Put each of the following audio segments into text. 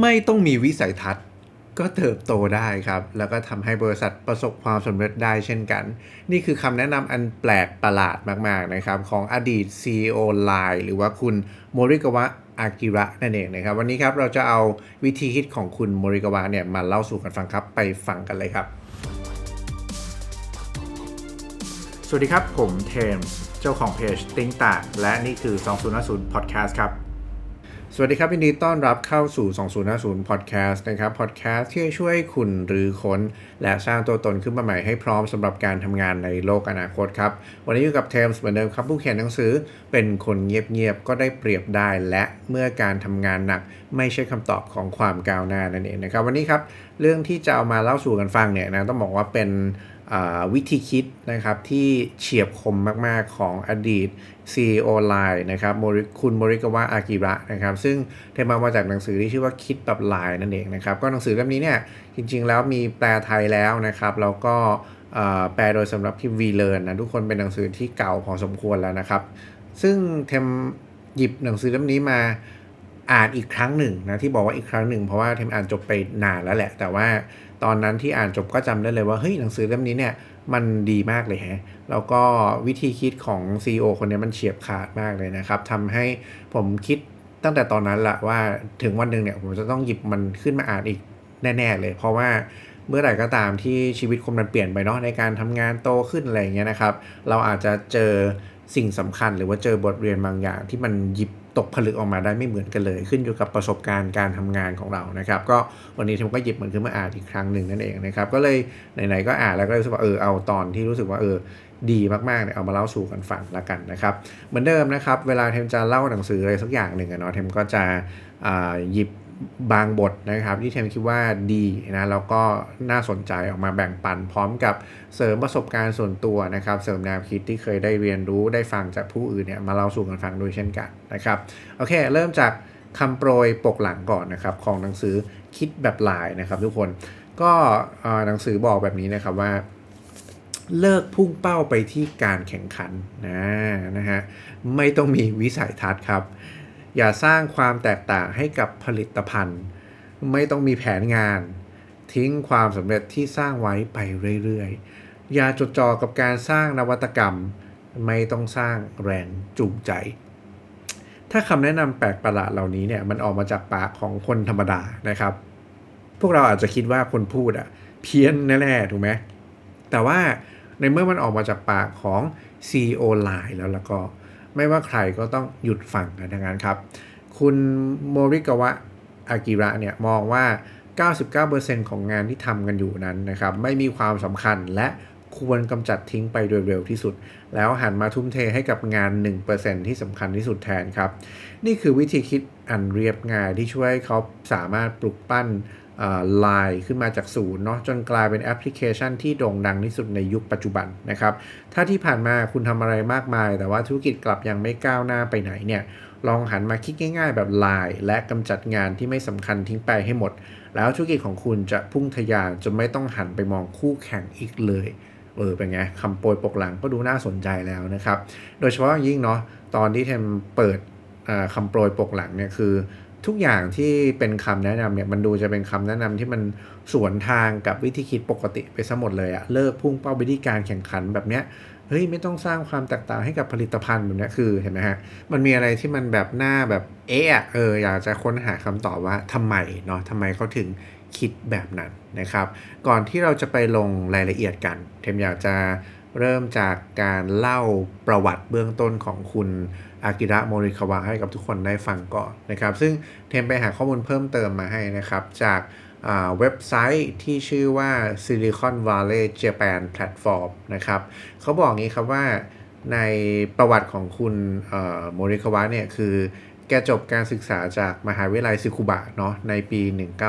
ไม่ต้องมีวิสัยทัศน์ ก็เติบโตได้ครับ แล้วก็ทำให้บริษัทประสบความสำเร็จได้เช่นกัน นี่คือคำแนะนำอันแปลกประหลาดมาก ๆ นะครับ ของอดีต CEO Line หรือว่าคุณโมริกาวะอากิระนั่นเองนะครับ วันนี้ครับเราจะเอาวิธีคิดของคุณโมริกาวะเนี่ยมาเล่าสู่กันฟังครับไปฟังกันเลยครับ สวัสดีครับผมเทมส์เจ้าของเพจติ้งต่างและนี่คือ 2050 Podcast ครับ สวัสดีครับยินดีต้อนรับเข้าสู่ 2050 Podcast นะครับ Podcast ที่จะช่วยคุณหรือค้น และสร้างตัวตนขึ้นมาใหม่ให้พร้อมสำหรับการทำงานในโลกอนาคตครับ วันนี้อยู่กับเทมส์เหมือนเดิมครับ ผู้เขียนหนังสือเป็นคนเงียบๆ ก็ได้เปรียบได้และเมื่อการทำงานหนัก ไม่ใช่คำตอบของความก้าวหน้านั่นเองนะครับ วันนี้ครับ เรื่องที่จะเอามาเล่าสู่กันฟังเนี่ยนะต้องบอกว่าเป็น วิธีคิดนะครับที่เฉียบคมมาก ๆ ของอดีต CEO Line นะครับคุณโมริกาวะอากิระนะครับ ซึ่งเทมามาจากหนังสือที่ชื่อว่าคิดแบบไลน์นั่นเองนะครับ ก็หนังสือเล่มนี้เนี่ยจริง ๆ แล้วมีแปลไทยแล้วนะครับ แล้วก็แปลโดยสำหรับพิมพ์วีเลนนะ ทุกคนเป็นหนังสือที่เก่าพอสมควรแล้วนะครับ ซึ่งเทมหยิบหนังสือเล่มนี้มาอ่านอีกครั้งหนึ่งนะที่บอกว่าอีกครั้งหนึ่งเพราะว่าเทมอ่านจบไปนานแล้วแหละ แต่ว่า ตอนนั้นที่อ่านจบก็จำได้เลยว่าเฮ้ยหนังสือเล่มนี้เนี่ยมันดีมากเลยฮะแล้วก็วิธีคิดของ CEO คนนี้มันเฉียบขาดมากเลยนะครับทำให้ผมคิดตั้งแต่ตอนนั้นแหละว่าถึงวันหนึ่งเนี่ยผมจะต้องหยิบมันขึ้นมาอ่านอีกแน่ๆเลย เพราะว่าเมื่อไหร่ก็ตามที่ชีวิตคนมันเปลี่ยนไปเนาะในการทำงานโตขึ้นอะไรอย่างเงี้ยนะครับ เราอาจจะเจอสิ่งสำคัญหรือว่าเจอบทเรียนบางอย่างที่มันหยิบ ตกผลึกออกมาได้ไม่เหมือนกันเลย ขึ้นอยู่กับประสบการณ์การทำงานของเรานะครับ ก็วันนี้ผมก็หยิบมันขึ้นมาอ่านอีกครั้งหนึ่งนั่นเองนะครับก็เลยไหนๆก็อ่านแล้วก็รู้สึกว่าเออเอาตอนที่รู้สึกว่าเออดีมากๆเนี่ยเอามาเล่าสู่กันฟังละกันนะครับ เหมือนเดิมนะครับ เวลาเทมจะเล่าหนังสืออะไรสักอย่างหนึ่งเนาะเทมก็จะหยิบ บางบทนะครับที่เทมคิดว่าดีนะแล้วก็น่าสนใจออกมาแบ่งปัน พร้อมกับเสริมประสบการณ์ส่วนตัวนะครับ เสริมแนวคิดที่เคยได้เรียนรู้ได้ฟังจากผู้อื่นเนี่ยมาเล่าสู่กันฟังด้วยเช่นกันนะครับโอเค เริ่มจากคำโปรยปกหลังก่อนนะครับของหนังสือคิดแบบลายนะครับ ทุกคนก็หนังสือบอกแบบนี้นะครับว่าเลิกพุ่งเป้าไปที่การแข่งขันนะนะฮะไม่ต้องมีวิสัยทัศน์ครับ อย่าสร้างความแตกต่างให้กับผลิตภัณฑ์ ไม่ต้องมีแผนงาน ทิ้งความสำเร็จที่สร้างไว้ไปเรื่อยๆ อย่าจดจ่อกับการสร้างนวัตกรรม ไม่ต้องสร้างแรงจูงใจ ถ้าคำแนะนำแปลกประหลาดเหล่านี้เนี่ยมันออกมาจากปากของคนธรรมดานะครับ พวกเราอาจจะคิดว่าคนพูดอะเพี้ยนแน่ๆถูกไหมแต่ว่าในเมื่อมันออกมาจากปากของ CEO Line แล้วแล้วก็ ไม่ว่าใครก็ต้องหยุดฟังกันดังนั้นครับ คุณโมริกาวะอากิระเนี่ยมองว่า 99%ของงานที่ทำกันอยู่นั้นนะครับ ไม่มีความสำคัญและควรกำจัดทิ้งไปโดยเร็วที่สุด แล้วหันมาทุ่มเทให้กับงาน 1%ที่สำคัญที่สุดแทนครับ นี่คือวิธีคิดอันเรียบง่ายที่ช่วยเขาสามารถปลุกปั้น ไลน์ขึ้นมาจากศูนย์เนาะจนกลายเป็นแอปพลิเคชันที่โด่งดังที่สุดในยุคปัจจุบันนะครับ ถ้าที่ผ่านมาคุณทำอะไรมากมาย แต่ว่าธุรกิจกลับยังไม่ก้าวหน้าไปไหนเนี่ยลองหันมาคิดง่าย ๆ แบบไลน์และกำจัดงานที่ไม่สำคัญทิ้งไปให้หมด แล้วธุรกิจของคุณจะพุ่งทะยานจนไม่ต้องหันไปมองคู่แข่งอีกเลยเออเป็นไงคำโปรยปกหลังก็ดูน่าสนใจแล้วนะครับ โดยเฉพาะยิ่งเนาะตอนที่เทมเปิดคำโปรยปกหลังเนี่ยคือ ทุกอย่างที่เป็นคำแนะนำเนี่ยมันดูจะเป็นคำแนะนำที่มันสวนทางกับวิธีคิดปกติไปซะหมดเลยอะเลิกพุ่งเป้าไปที่การแข่งขันแบบเนี้ยเฮ้ยไม่ต้องสร้างความแตกต่างให้กับผลิตภัณฑ์แบบนี้คือเห็นไหมฮะมันมีอะไรที่มันแบบหน้าแบบเอะเอออยากจะค้นหาคำตอบว่าทำไมเนาะทำไมเขาถึงคิดแบบนั้นนะครับ ก่อนที่เราจะไปลงรายละเอียดกัน เทมอยากจะ เริ่มจากการเล่าประวัติเบื้องต้นของคุณอากิระโมริคาวะให้กับทุกคนได้ฟังก่อนนะครับ ซึ่งเทมไปหาข้อมูลเพิ่มเติมมาให้นะครับ จากเว็บไซต์ที่ชื่อว่า Silicon Valley Japan Platform นะครับเขาบอกงี้ครับว่าในประวัติของคุณโมริคาวะเนี่ยคือแกจบการศึกษาจากมหาวิทยาลัยซิคุบะเนาะในปี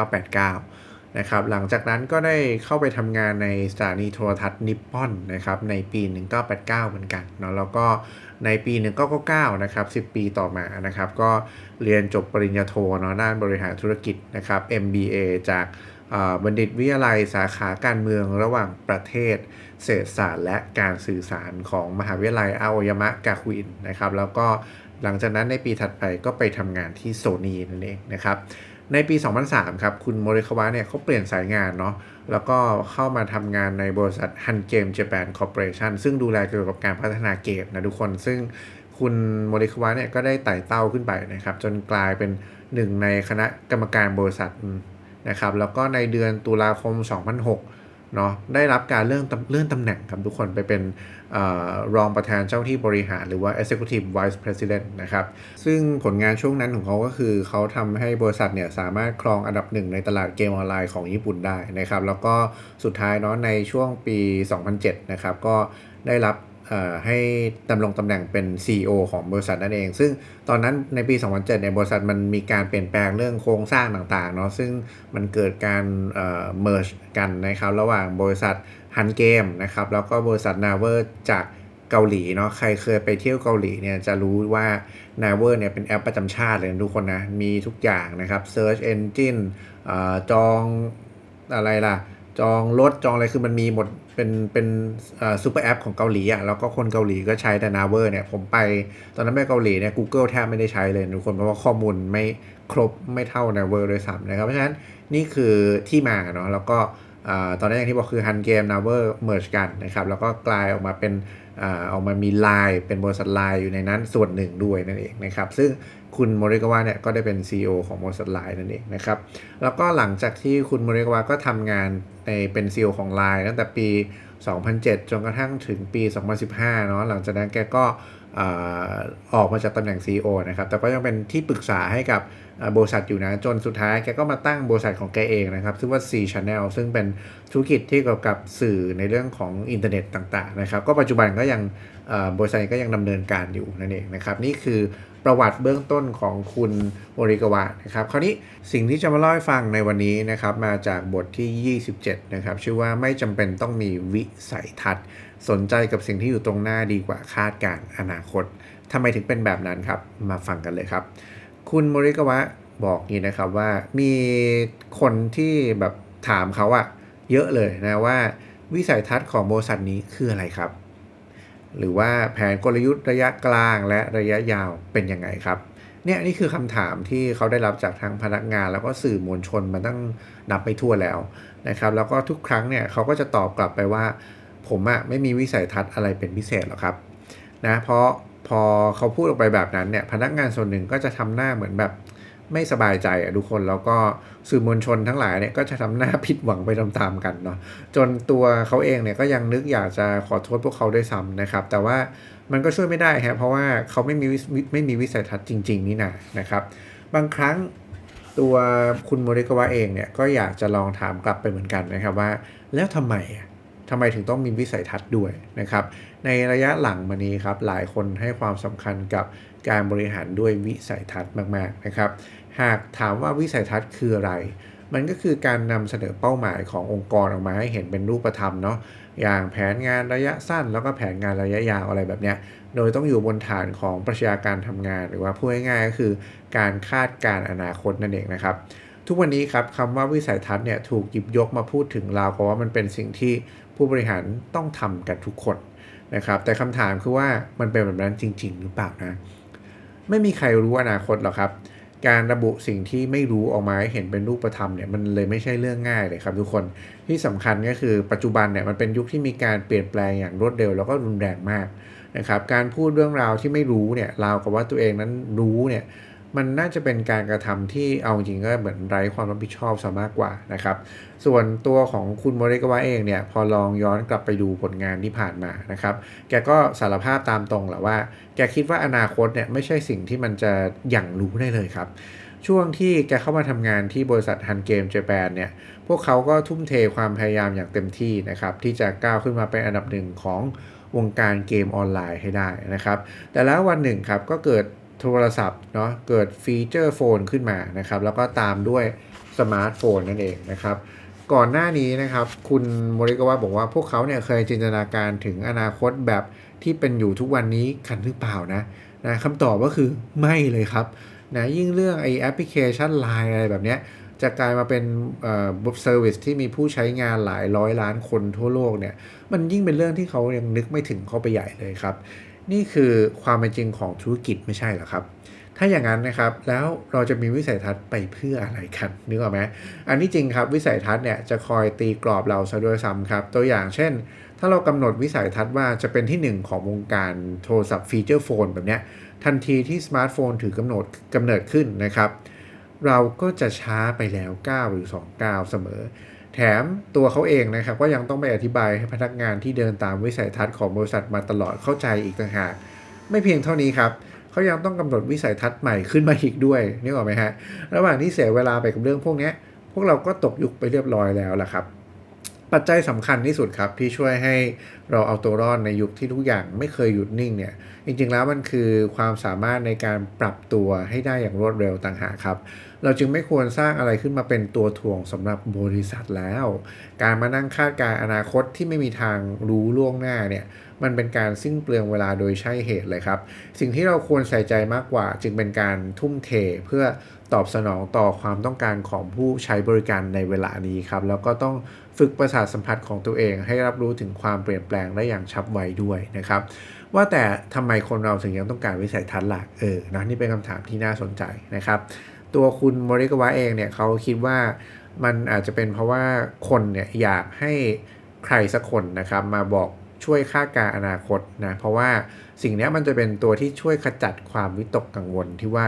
1989 นะครับหลังจากนั้นก็ได้เข้าไปทำงานในสถานีโทรทัศน์นิปปอนนะครับในปี 1989 เหมือนกันเนาะแล้วก็ในปี 1999 นะครับ 10 ปีต่อมานะครับก็เรียนจบปริญญาโทเนาะด้านบริหารธุรกิจนะครับ MBA จากบัณฑิตวิทยาลัยสาขาการเมืองระหว่างประเทศเศรษฐศาสตร์ และการสื่อสารของมหาวิทยาลัยอาโอยามะกาคุินนะครับแล้วก็หลังจากนั้นในปีถัดไปก็ไปทำงานที่โซนีนั่นเองนะครับ ในปี 2003 ครับ คุณโมริคาวะเนี่ยเขาเปลี่ยนสายงานเนาะแล้วก็เข้ามาทำงานในบริษัท Han Game Japan Corporation ซึ่งดูแลเกี่ยวกับการพัฒนาเกมนะทุกคน ซึ่งคุณโมริคาวะเนี่ยก็ได้ไต่เต้าขึ้นไปนะครับ จนกลายเป็นหนึ่งในคณะกรรมการบริษัทนะครับ แล้วก็ในเดือนตุลาคม 2006 เนาะได้รับการเลื่อนเลื่อนตำแหน่งครับทุกคนไปเป็นรองประธานเจ้าที่บริหารหรือว่า executive vice president นะครับ ซึ่งผลงานช่วงนั้นของเขาก็คือเขาทำให้บริษัทเนี่ยสามารถครองอันดับหนึ่งในตลาดเกมออนไลน์ของญี่ปุ่นได้นะครับ แล้วก็สุดท้ายเนาะในช่วงปี 2007 นะครับ ก็ได้รับ ให้ดำรงตำแหน่งเป็น CEO ของบริษัทนั่นเอง ซึ่งตอนนั้นในปี 2007ในบริษัทมันมีการเปลี่ยนแปลงเรื่องโครงสร้างต่างๆเนาะซึ่งมันเกิดการเมิร์ชกันนะครับระหว่างบริษัทฮันเกมนะครับแล้วก็บริษัทนาเวอร์จากเกาหลีเนาะใครเคยไปเที่ยวเกาหลีเนี่ยจะรู้ว่า n a v e r เนี่ยเป็นแอปประจำชาติเลยทุกคนนะมีทุกอย่างนะครับ Search Engine อจองอะไรล่ะ จองรถจองอะไรคือมันมีหมด เป็นเป็นซูเปอร์แอปของเกาหลีอะแล้วก็คนเกาหลีก็ใช้แต่ n a v e r เนี่ย ผมไปตอนนั้นไปเกาหลีเนี่ย Google แทบไม่ได้ใช้เลยทุกคนเพราะว่าข้อมูลไม่ครบไม่เท่า n a v e r ด้วยซ้ำนะครับ เพราะฉะนั้นนี่คือที่มาเนาะแล้วก็ตอนนั้นอย่างที่บอกคือ Han Game n a v e r merge กันนะครับ แล้วก็กลายออกมาเป็นออกมามีไลน์เป็นบริษัทไลน์อยู่ในนั้นส่วนหนึ่งด้วยนั่นเองนะครับ ซึ่ง คุณโมริกาวะเนี่ยก็ได้เป็น CEO ของบริษัทไลน์นั่นเองนะครับ แล้วก็หลังจากที่คุณโมริกาวะก็ทำงานในเป็น CEO ของไลน์ตั้งแต่ปี 2007 จนกระทั่งถึงปี 2015 เนาะหลังจากนั้นแกก็ ออกมาจากตำแหน่ง CEO นะครับ แต่ก็ยังเป็นที่ปรึกษาให้กับบริษัทอยู่นะ จนสุดท้ายแกก็มาตั้งบริษัทของแกเองนะครับ ซึ่งว่า C Channel ซึ่งเป็นธุรกิจที่เกี่ยวกับสื่อในเรื่องของอินเทอร์เน็ตต่างๆนะครับ ก็ปัจจุบันก็ยังบริษัทก็ยังดำเนินการอยู่นั่นเองนะครับ นี่คือประวัติเบื้องต้นของคุณโมริกาวะนะครับ คราวนี้สิ่งที่จะมาเล่าให้ฟังในวันนี้นะครับ มาจากบทที่ 27 นะครับ ชื่อว่าไม่จำเป็นต้องมีวิสัยทัศน์ สนใจกับสิ่งที่อยู่ตรงหน้าดีกว่าคาดการอนาคตทำไมถึงเป็นแบบนั้นครับ มาฟังกันเลยครับ คุณโมริกวะบอกงี้นะครับว่ามีคนที่แบบถามเขาอะเยอะเลยนะว่าวิสัยทัศน์ของบริษัทนี้คืออะไรครับ หรือว่าแผนกลยุทธ์ระยะกลางและระยะยาวเป็นยังไงครับเนี่ยนี่คือคำถามที่เขาได้รับจากทางพนักงาน แล้วก็สื่อมวลชนมาตั้งนับไปทั่วแล้วนะครับ แล้วก็ทุกครั้งเนี่ยเขาก็จะตอบกลับไปว่า ผมอะไม่มีวิสัยทัศน์อะไรเป็นพิเศษหรอกครับนะเพราะพอเขาพูดออกไปแบบนั้นเนี่ยพนักงานส่วนหนึ่งก็จะทำหน้าเหมือนแบบไม่สบายใจอะทุกคนแล้วก็สื่อมวลชนทั้งหลายเนี่ยก็จะทำหน้าผิดหวังไปตามๆกันเนาะจนตัวเขาเองเนี่ยก็ยังนึกอยากจะขอโทษพวกเขาด้วยซ้ำนะครับ แต่ว่ามันก็ช่วยไม่ได้ฮะเพราะว่าเขาไม่มีไม่มีวิสัยทัศน์จริง ๆ นี่นะนะครับ บางครั้งตัวคุณโมริกาวะเองเนี่ยก็อยากจะลองถามกลับไปเหมือนกันนะครับว่า แล้วทำไม ทำไมถึงต้องมีวิสัยทัศน์ด้วยนะครับ ในระยะหลังมานี้ครับหลายคนให้ความสำคัญกับการบริหารด้วยวิสัยทัศน์มากๆนะครับ หากถามว่าวิสัยทัศน์คืออะไร มันก็คือการนำเสนอเป้าหมายขององค์กรออกมาให้เห็นเป็นรูปธรรมเนาะอย่างแผนงานระยะสั้นแล้วก็แผนงานระยะยาวอะไรแบบเนี้ย โดยต้องอยู่บนฐานของประชาการทำงาน หรือว่าพูดง่ายๆก็คือการคาดการอนาคตนั่นเองนะครับทุกวันนี้ครับคำว่าวิสัยทัศน์เนี่ยถูกหยิบยกมาพูดถึงราวเพราะว่ามันเป็นสิ่งที่ ผู้บริหารต้องทำกันทุกคนนะครับแต่คำถามคือว่ามันเป็นแบบนั้นจริง ๆ หรือเปล่านะ ไม่มีใครรู้อนาคตหรอกครับ การระบุสิ่งที่ไม่รู้ออกมาให้เห็นเป็นรูปธรรมเนี่ยมันเลยไม่ใช่เรื่องง่ายเลยครับทุกคนที่สำคัญก็คือปัจจุบันเนี่ยมันเป็นยุคที่มีการเปลี่ยนแปลงอย่างรวดเร็วแล้วก็รุนแรงมากนะครับการพูดเรื่องราวที่ไม่รู้เนี่ยราวกับว่าตัวเองนั้นรู้เนี่ย มันน่าจะเป็นการกระทำที่เอาจริงก็เหมือนไร้ความรับผิดชอบซะมากกว่านะครับ ส่วนตัวของคุณโมเรกวะเองเนี่ยพอลองย้อนกลับไปดูผลงานที่ผ่านมานะครับ แกก็สารภาพตามตรงแหละว่า แกคิดว่าอนาคตเนี่ยไม่ใช่สิ่งที่มันจะอย่างรู้ได้เลยครับช่วงที่แกเข้ามาทำงานที่บริษัทฮันเกมเจแปนเนี่ย พวกเขาก็ทุ่มเทความพยายามอย่างเต็มที่นะครับ ที่จะก้าวขึ้นมาเป็นอันดับหนึ่งของวงการเกมออนไลน์ให้ได้นะครับ แต่แล้ววันหนึ่งครับก็เกิด โทรศัพท์เนาะเกิดฟีเจอร์โฟนขึ้นมานะครับ แล้วก็ตามด้วยสมาร์ทโฟนนั่นเองนะครับ ก่อนหน้านี้นะครับ คุณโมริกาวะบอกว่าพวกเขาเนี่ยเคยจินตนาการถึงอนาคตแบบที่เป็นอยู่ทุกวันนี้กันหรือเปล่านะนะคำตอบก็คือไม่เลยครับนะยิ่งเรื่องไอแอปพลิเคชันไลน์อะไรแบบเนี้ยจะกลายมาเป็นเซอร์วิสที่มีผู้ใช้งานหลายร้อยล้านคนทั่วโลกเนี่ย มันยิ่งเป็นเรื่องที่เขายังนึกไม่ถึงเข้าไปใหญ่เลยครับ นี่คือความเป็นจริงของธุรกิจไม่ใช่หรอครับ ถ้าอย่างนั้นนะครับ แล้วเราจะมีวิสัยทัศน์ไปเพื่ออะไรกันนึกออกไหมอันที่จริงครับวิสัยทัศน์เนี่ยจะคอยตีกรอบเราซะด้วยซ้ำครับ ตัวอย่างเช่น ถ้าเรากำหนดวิสัยทัศน์ว่าจะเป็นที่หนึ่งของวงการโทรศัพท์ฟีเจอร์โฟนแบบเนี้ยทันทีที่สมาร์ทโฟนถือกำหนดกำเนิดขึ้นนะครับ เราก็จะช้าไปแล้ว 9 หรือ 2 9 เสมอ แถมตัวเขาเองนะครับก็ยังต้องไปอธิบายให้พนักงานที่เดินตามวิสัยทัศน์ของบริษัทมาตลอดเข้าใจอีกต่างหากไม่เพียงเท่านี้ครับเขายังต้องกำหนดวิสัยทัศน์ใหม่ขึ้นมาอีกด้วยนึกออกไหมฮะระหว่างที่เสียเวลาไปกับเรื่องพวกนี้พวกเราก็ตกยุคไปเรียบร้อยแล้วล่ะครับ ปัจจัยสำคัญที่สุดครับที่ช่วยให้เราเอาตัวรอดในยุคที่ทุกอย่างไม่เคยหยุดนิ่งเนี่ยจริงๆแล้วมันคือความสามารถในการปรับตัวให้ได้อย่างรวดเร็วต่างหากครับ เราจึงไม่ควรสร้างอะไรขึ้นมาเป็นตัวถ่วงสำหรับบริษัทแล้ว การมานั่งคาดการณ์อนาคตที่ไม่มีทางรู้ล่วงหน้าเนี่ยมันเป็นการสิ้นเปลืองเวลาโดยใช่เหตุเลยครับ สิ่งที่เราควรใส่ใจมากกว่า จึงเป็นการทุ่มเทเพื่อตอบสนองต่อความต้องการของผู้ใช้บริการในเวลานี้ครับ แล้วก็ต้องฝึกประสาทสัมผัสของตัวเองให้รับรู้ถึงความเปลี่ยนแปลงได้อย่างฉับไวด้วยนะครับ ว่าแต่ทำไมคนเราถึงยังต้องการวิสัยทัศน์หลักเออนะนี่เป็นคำถามที่น่าสนใจนะครับ ตัวคุณมริกวะเองเนี่ยเขาคิดว่ามันอาจจะเป็นเพราะว่าคนเนี่ยอยากให้ใครสักคนนะครับมาบอกช่วยคาดการอนาคตนะเพราะว่าสิ่งนี้มันจะเป็นตัวที่ช่วยขจัดความวิตกกังวลที่ว่า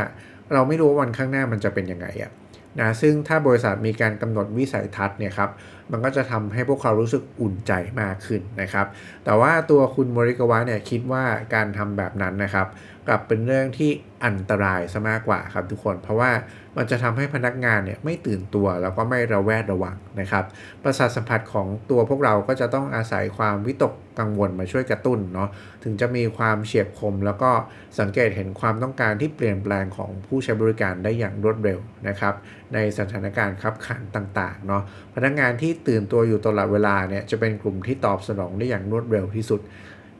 เราไม่รู้ว่าวันข้างหน้ามันจะเป็นยังไงอะนะซึ่งถ้าบริษัทมีการกำหนดวิสัยทัศน์เนี่ยครับมันก็จะทำให้พวกเขารู้สึกอุ่นใจมากขึ้นนะครับ แต่ว่าตัวคุณมริกวะเนี่ยคิดว่าการทำแบบนั้นนะครับ กลับเป็นเรื่องที่อันตรายซะมากกว่าครับทุกคน เพราะว่ามันจะทำให้พนักงานเนี่ยไม่ตื่นตัวแล้วก็ไม่ระแวดระวังนะครับ ประสาทสัมผัสของตัวพวกเราก็จะต้องอาศัยความวิตกกังวลมาช่วยกระตุ้นเนาะถึงจะมีความเฉียบคม แล้วก็สังเกตเห็นความต้องการที่เปลี่ยนแปลงของผู้ใช้บริการได้อย่างรวดเร็วนะครับ ในสถานการณ์ขับขันต่างๆเนาะพนักงานที่ตื่นตัวอยู่ตลอดเวลาเนี่ยจะเป็นกลุ่มที่ตอบสนองได้อย่างรวดเร็วที่สุด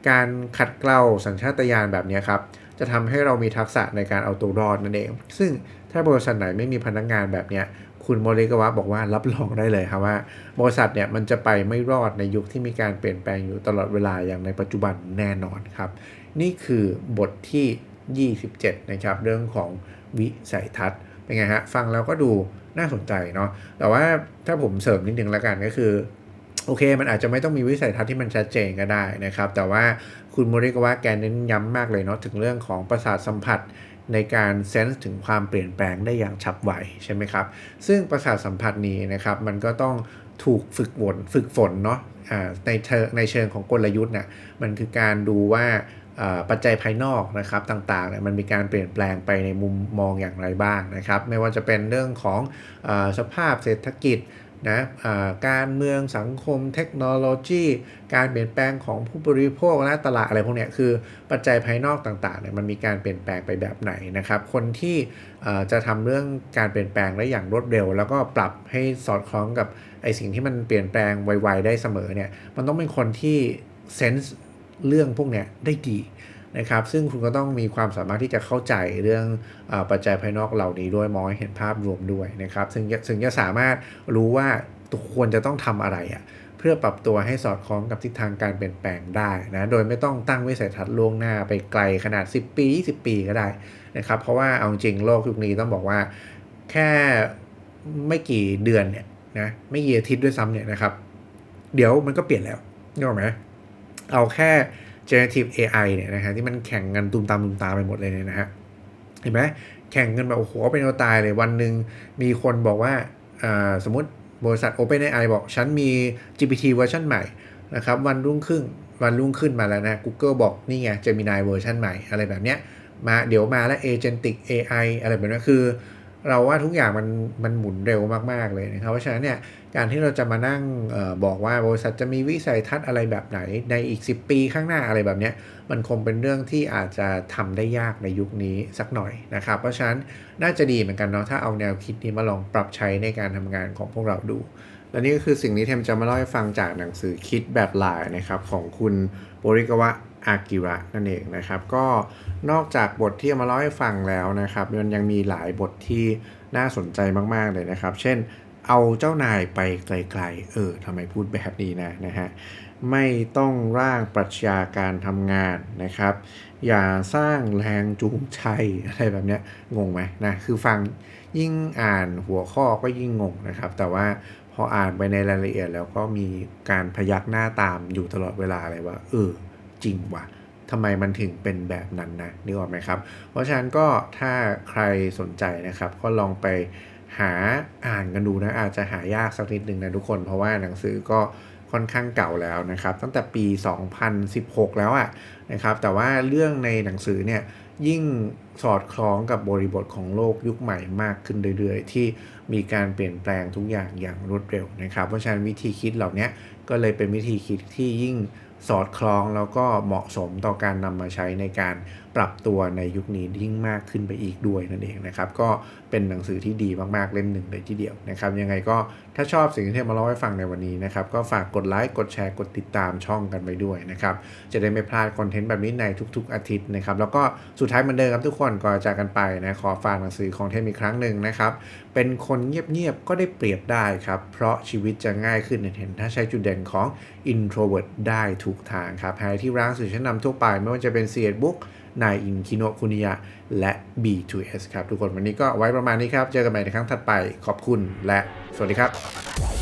การขัดเกลาสัญชาตญาณแบบนี้ครับ จะทำให้เรามีทักษะในการเอาตัวรอดนั่นเอง ซึ่งถ้าบริษัทไหนไม่มีพนักงานแบบนี้คุณโมริกาวะบอกว่ารับรองได้เลยครับว่า บริษัทเนี่ยมันจะไปไม่รอดในยุคที่มีการเปลี่ยนแปลงอยู่ตลอดเวลาอย่างในปัจจุบันแน่นอนครับ นี่คือบทที่ 27 นะครับ เรื่องของวิสัยทัศน์เป็นไงฮะ ฟังแล้วก็ดูน่าสนใจเนาะแต่ว่าถ้าผมเสริมนิดนึงแล้วกันก็คือ โอเค มันอาจจะไม่ต้องมีวิสัยทัศน์ที่มันชัดเจนก็ได้นะครับ แต่ว่าคุณโมริกาวะแกเน้นย้ำมากเลยเนาะถึงเรื่องของประสาทสัมผัสในการเซนส์ถึงความเปลี่ยนแปลงได้อย่างฉับไวใช่ไหมครับ ซึ่งประสาทสัมผัสนี้นะครับ มันก็ต้องถูกฝึกฝนฝึกฝนเนาะในเชิในเชิงของกลยุทธ์น่ะมันคือการดูว่าปัจจัยภายนอกนะครับต่างๆเนี่ยมันมีการเปลี่ยนแปลงไปในมุมมองอย่างไรบ้างนะครับ ไม่ว่าจะเป็นเรื่องของอสภาพเศรษฐกิจ นะการเมืองสังคมเทคโนโลยี การเปลี่ยนแปลงของผู้บริโภคและตลาดอะไรพวกนี้คือปัจจัยภายนอกต่างๆเนี่ยมันมีการเปลี่ยนแปลงไปแบบไหนนะครับ คนที่จะทำเรื่องการเปลี่ยนแปลงได้อย่างรวดเร็ว แล้วก็ปรับให้สอดคล้องกับไอสิ่งที่มันเปลี่ยนแปลงไวๆได้เสมอเนี่ยมันต้องเป็นคนที่เซนส์เรื่องพวกเนี้ยได้ดี นะครับซึ่งคุณก็ต้องมีความสามารถที่จะเข้าใจเรื่องอปัจจัยภายนอกเหล่านี้ด้วยมองเห็นภาพรวมด้วยนะครับซึ่งซึ่งจะสามารถรู้ว่าควรจะต้องทำอะไรอะ่ะเพื่อปรับตัวให้สอดคล้องกับทิศทางการเปลี่ยนแปลงได้นะโดยไม่ต้องตั้งวิสัยทัศน์ล่วงหน้าไปไกลขนาด 10 ปี 20 ปีก็ได้นะครับเพราะว่าเอาจริงโลกยุคนี้ต้องบอกว่าแค่ไม่กี่เดือนเนี่ยนะไม่กี่อาทิตย์ด้วยซ้ำเนี่ยนะครับ เดี๋ยวมันก็เปลี่ยนแล้วนึกออกไหมเอาแค่ generative AI เนี่ยนะฮะที่มันแข่งกันตุมตามตุมตามไปหมดเลยเนี่ยนะฮะเห็นไหมแข่งกันแบบโอ้โหเป็นเอาตายเลยวันหนึ่งมีคนบอกว่าสมมติบริษัท OpenAI บอก ฉันมี GPT เวอร์ชันใหม่นะครับวันรุ่งขึ้นวันรุ่งขึ้นมาแล้วนะ Google บอกนี่ไง Gemini เวอร์ชันใหม่อะไรแบบเนี้ยมาเดี๋ยวมาแล้ว Agentic AI อะไรแบบนี้คือ เราว่าทุกอย่างมันมันหมุนเร็วมาก ๆ เลยนะครับ เพราะฉะนั้นเนี่ย การที่เราจะมานั่งออบอกว่าบริษัทจะมีวิสัยทัศน์อะไรแบบไหน ในอีก 10 ปีข้างหน้าอะไรแบบนี้มันคงเป็นเรื่องที่อาจจะทำได้ยากในยุคนี้สักหน่อยนะครับ เพราะฉะนั้นน่าจะดีเหมือนกันเนาะถ้าเอาแนวคิดนี้มาลองปรับใช้ในการทำงานของพวกเราดูและนี่ก็คือสิ่งที่เทมจะมาเล่าให้ฟังจากหนังสือคิดแบบลายนะครับของคุณบริกวะอากิระนั่นเองนะครับ ก็นอกจากบทที่มาเล่าให้ฟังแล้วนะครับ มันยังมีหลายบทที่น่าสนใจมาก ๆ เลยนะครับ เช่น เอาเจ้านายไปไกลๆ เออทำไมพูดแบบนี้นะนะฮะ ไม่ต้องร่างปรัชญาการทำงานนะครับ อย่าสร้างแรงจูงใจอะไรแบบเนี้ย งงไหมนะ คือฟังยิ่งอ่านหัวข้อก็ยิ่งงงนะครับ แต่ว่าพออ่านไปในรายละเอียดแล้วก็มีการพยักหน้าตามอยู่ตลอดเวลาเลยว่า เออ จริงว่ะทำไมมันถึงเป็นแบบนั้นนะนึกออกไหมครับ เพราะฉะนั้นก็ถ้าใครสนใจนะครับ ก็ลองไป หาอ่านกันดูนะอาจจะหายากสักนิดหนึ่งนะทุกคน เพราะว่าหนังสือก็ค่อนข้างเก่าแล้วนะครับ ตั้งแต่ปี 2016 แล้วอะนะครับ แต่ว่าเรื่องในหนังสือเนี่ยยิ่งสอดคล้องกับบริบทของโลกยุคใหม่มากขึ้นเรื่อยๆ ที่มีการเปลี่ยนแปลงทุกอย่างอย่างรวดเร็วนะครับ เพราะฉะนั้นวิธีคิดเหล่านี้ก็เลยเป็นวิธีคิดที่ยิ่งสอดคล้องแล้วก็เหมาะสมต่อการนำมาใช้ในการปรับตัวในยุคนี้ยิ่งมากขึ้นไปอีกด้วยนั่นเองนะครับ ก็เป็นหนังสือที่ดีมากๆเล่มหนึ่งเลยทีเดียวนะครับ ยังไงก็ถ้าชอบสิ่งที่เทมมาเล่าให้ฟังในวันนี้นะครับ ก็ฝากกดไลค์กดแชร์กดติดตามช่องกันไปด้วยนะครับ จะได้ไม่พลาดคอนเทนต์แบบนี้ในทุก ๆ อาทิตย์นะครับ แล้วก็สุดท้ายเหมือนเดิมครับทุกคนก่อนจากกันไปนะขอฝากหนังสือของเทมอีกครั้งหนึ่งนะครับเป็นคนเงียบๆก็ได้เปรียบได้ครับเพราะชีวิตจะง่ายขึ้นเห็นถ้าใช้จุดเด่นของ introvert ได้ทุกทางครับใครที่ร้านสื่อชั้นนำทั่วไปไม่ว่าจะเป็น c ียบุ๊ก นายอินคิโนคุนิยะและ B2S ครับ ทุกคนวันนี้ก็ไว้ประมาณนี้ครับ เจอกันใหม่ในครั้งถัดไปขอบคุณและสวัสดีครับ